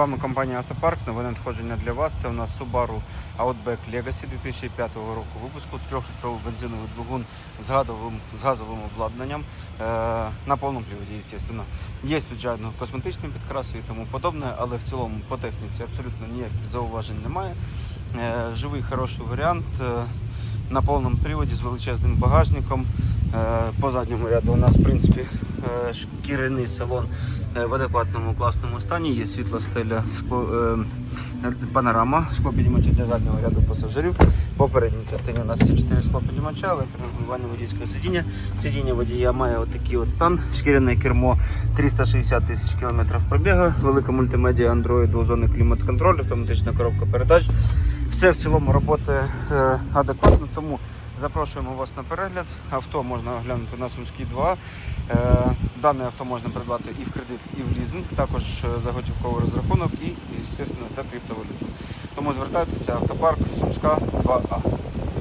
вами компанія Автопарк. Нове надходження для вас. Це у нас Subaru Outback Legacy 2005 року випуску. Трьохлітровий бензиновий двигун з газовим, з газовим обладнанням е, на повному приводі, звісно. Є, звичайно, косметичні підкраси і тому подобне, але в цілому по техніці абсолютно ніяких зауважень немає. Е, живий хороший варіант. е, на повному приводі з величезним багажником. Е, По задньому ряду у нас, в принципі, шкіряний салон е, в адекватному класному стані. Є світла стеля, скло, е, панорама, склопідіймачі для заднього ряду пасажирів. По передній частині у нас всі чотири склопідіймача, електрорегулювання водійського сидіння. Сидіння водія має отакий от стан. Шкіряне кермо 360 тисяч кілометрів пробігу, велика мультимедіа Android, двозонний клімат-контроль, автоматична коробка передач. Все в цілому роботи е, адекватно, тому запрошуємо вас на перегляд. Авто можна оглянути на Сумській 2. Е, Дане авто можна придбати і в кредит, і в лізинг, також заготівковий розрахунок і, звісно, за криптовалюту. Тому звертайтеся, автопарк Сумська 2А.